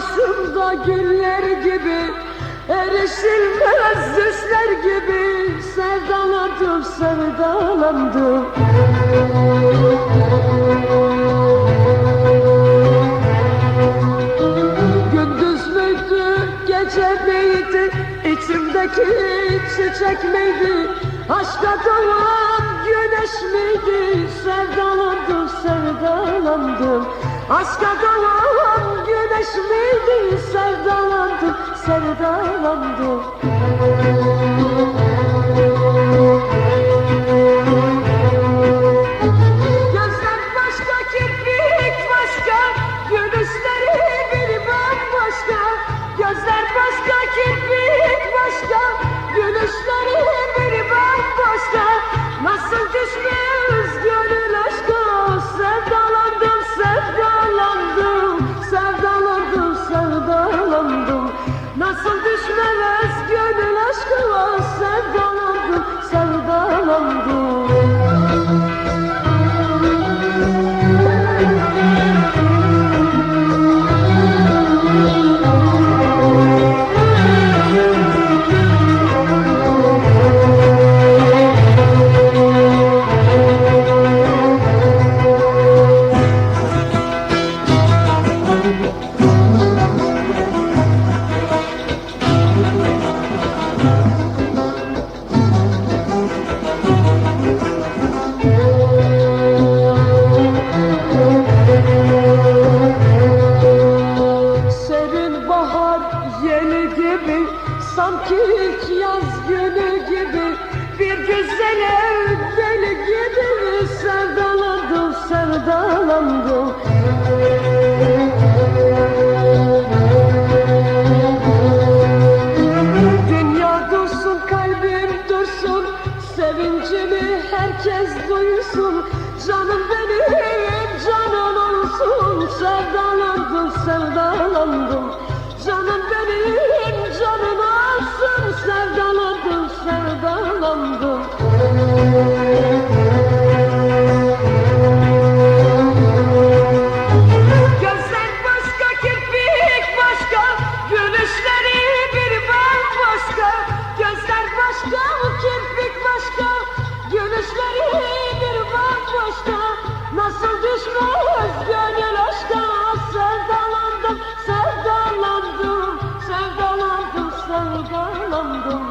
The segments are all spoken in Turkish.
Dağ başında güller gibi Erişilmez düşler gibi Sevdalandım, sevdalandım. Gündüz müydü, gece miydi İçimdeki çiçek miydi Aşka doğan güneş miydi? Sevdalandım, sevdalandım. Aşka doğan güneş miydi Sevdalandım, sevdalandım düşmez gönül aşkına Sevdalandım, sevdalandım güzele deli gibi Sevdalandım, sevdalandım. Dünya dursun, kalbim dursun Sevincimi herkes duysun. Canım benim, canım olsun. Sevdalandım, sevdalandım sevdalandım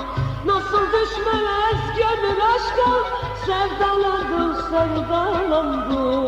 Nasıl düşmez gönül aşka Sevdalandım, sevdalandım